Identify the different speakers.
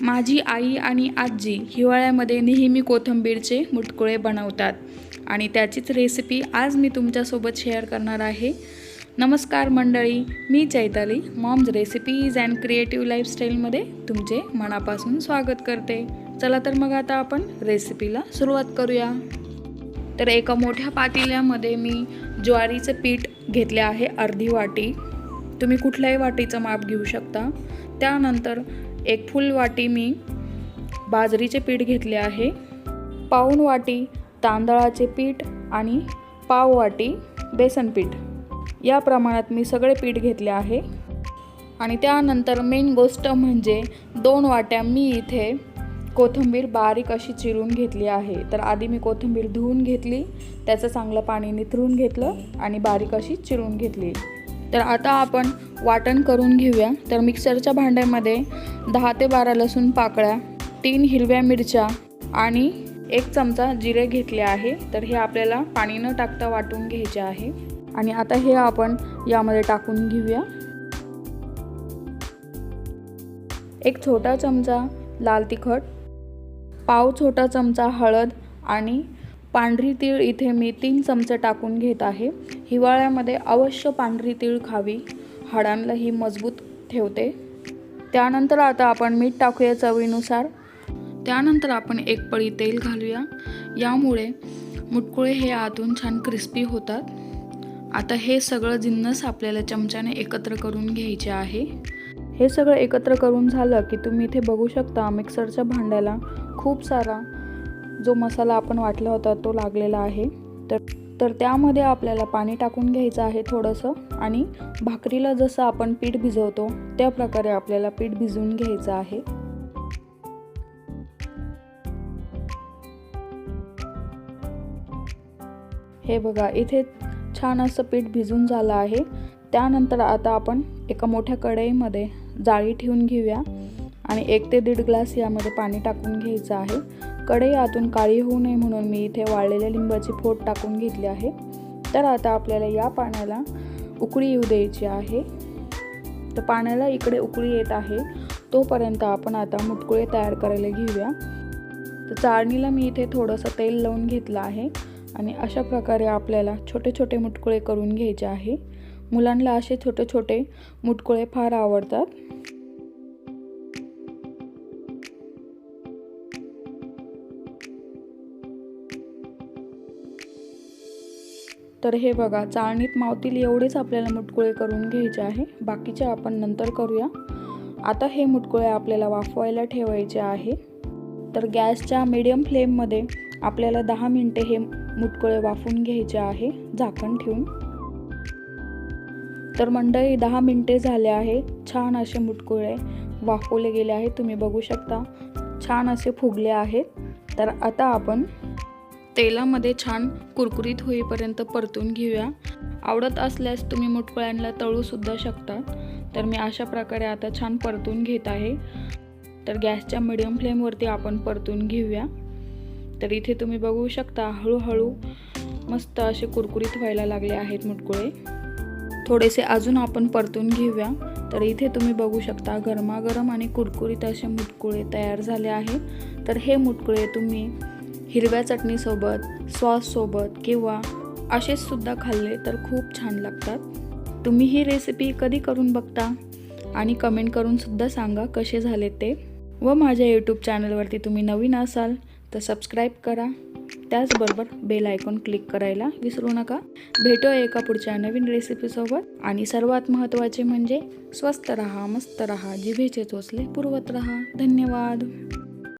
Speaker 1: माझी आई आणि आजी हिवाळ्यामध्ये नेहमी कोथिंबीरचे मुटकुळे बनवतात आणि त्याचीच रेसिपी आज मी तुमच्यासोबत शेअर करणार आहे. नमस्कार मंडळी मी Chaitali. Moms recipes and creative लाईफस्टाईलमध्ये तुमचे मनापासून स्वागत करते. चला तर मग आता आपण रेसिपीला सुरुवात करूया. तर एका मोठ्या पातेल्यामध्ये मी ज्वारीचं पीठ घेतले आहे अर्धी वाटी. तुम्ही कुठल्याही वाटीचं माप घेऊ शकता. त्यानंतर एक फुल वाटी मी बाजरीचे पीठ घेतले आहे. पाऊण वाटी तांदळाचे पीठ आणि पाव वाटी बेसन पीठ. या प्रमाणात मी सगळे पीठ घेतले आहे. आणि त्यानंतर मेन गोष्ट म्हणजे दोन वाट्या मी इथे कोथिंबीर बारीक अशी चिरून घेतली आहे. तर आधी मी कोथिंबीर धुवून घेतली त्याचं चांगलं पाणी निथरून घेतलं आणि बारीक अशी चिरून घेतली. तर आता आपण वाटण करून घेऊया. तर मिक्सरच्या भांड्यामध्ये दहा ते बारा लसूण पाकळ्या तीन हिरव्या मिरच्या आणि एक चमचा जिरे घेतले आहे. तर हे आपल्याला पाणी न टाकता वाटून घ्यायचे आहे. आणि आता हे आपण यामध्ये टाकून घेऊया. एक छोटा चमचा लाल तिखट पाव छोटा चमचा हळद आणि पांढरी तीळ इथे मी तीन चमचे टाकून घेत आहे. हिवाळ्यामध्ये अवश्य पांढरी तीळ खावी. हाडांना ही मजबूत ठेवते. त्यानंतर आता आपण मीठ टाकूया चवीनुसार. त्यानंतर आपण एक पळी तेल घालूया. यामुळे मुटकुळे हे आतून छान क्रिस्पी होतात. आता हे सगळं जिन्नस आपल्याला चमच्याने एकत्र करून घ्यायचे आहे. हे सगळं एकत्र करून झालं की तुम्ही इथे बघू शकता मिक्सरच्या भांड्याला खूप सारा जो मसाला आपण वाटला होता तो लागलेला आहे. तर तर त्यामध्ये आपल्याला पाणी टाकून घ्यायचं आहे थोडंसं आणि भाकरीला जसं आपण पीठ भिजवतो त्या प्रकारे आपल्याला पीठ भिजवून घ्यायचं आहे. हे बघा इथे छान असं पीठ भिजून झालं आहे. त्यानंतर आता आपण एका मोठ्या कढईमध्ये जाळी ठेवून घेऊया आणि एक ते दीड ग्लास यामध्ये पाणी टाकून घ्यायचं आहे. कढई आतून काळी होऊ नये म्हणून मी इथे वाळलेल्या लिंबाची फोड टाकून घेतली आहे. तर आता आपल्याला या पाण्याला उकळी येऊ द्यायची आहे. तर पाण्याला इकडे उकळी येत आहे. तोपर्यंत आपण आता मुटकुळे तयार करायला घेऊया. तर चाळणीला मी इथे थोडंसं तेल लावून घेतलं आहे. आणि अशा प्रकारे आपल्याला छोटे छोटे मुटकुळे करून घ्यायचे आहे. मुलांना असे छोटे छोटे मुटकुळे फार आवडतात. तर हे बघा चाळणीत मावतील एवढेच आपल्याला मुटकुळे करून घ्यायचे आहे. बाकीचे आपण नंतर करूया. आता हे मुटकुळे आपल्याला वाफवायला ठेवायचे आहे. तर गॅसच्या मीडियम फ्लेममध्ये आपल्याला दहा मिनटे हे मुटकुळे वाफून घ्यायचे आहे. झाकण ठेवून. तर मंडळी दहा मिनटे झाले आहे. छान असे मुटकुळे वाफवले गेले आहेत तुम्ही बघू शकता. छान असे फुगले आहेत. तर आता आपण तेलामध्ये छान कुरकुरीत होईपर्यंत परतून घेऊया. आवडत असल्यास तुम्ही मुटकुळ्यांना तळूसुद्धा शकता. तर मी अशा प्रकारे आता छान परतून घेत आहे. तर गॅसच्या मिडियम फ्लेमवरती आपण परतून घेऊया. तर इथे तुम्ही बघू शकता हळूहळू मस्त असे कुरकुरीत व्हायला लागले आहेत मुटकुळे. थोडेसे अजून आपण परतून घेऊया. तर इथे तुम्ही बघू शकता गरमागरम आणि कुरकुरीत असे मुटकुळे तयार झाले आहे. तर हे मुटकुळे तुम्ही हिरव्या चटणीसोबत सॉससोबत किंवा असेचसुद्धा खाल्ले तर खूप छान लागतात. तुम्ही ही रेसिपी कधी करून बघता? आणि कमेंट करूनसुद्धा सांगा कसे झाले ते. व माझ्या यूट्यूब चॅनलवरती तुम्ही नवीन असाल तर सबस्क्राईब करा. त्याचबरोबर बेल आयकॉन क्लिक करायला विसरू नका. भेटूया एका पुढच्या नवीन रेसिपीसोबत आणि सर्वात महत्त्वाचे म्हणजे स्वस्त रहा मस्त रहा जिभेचे चोचले पुरवत रहा. धन्यवाद!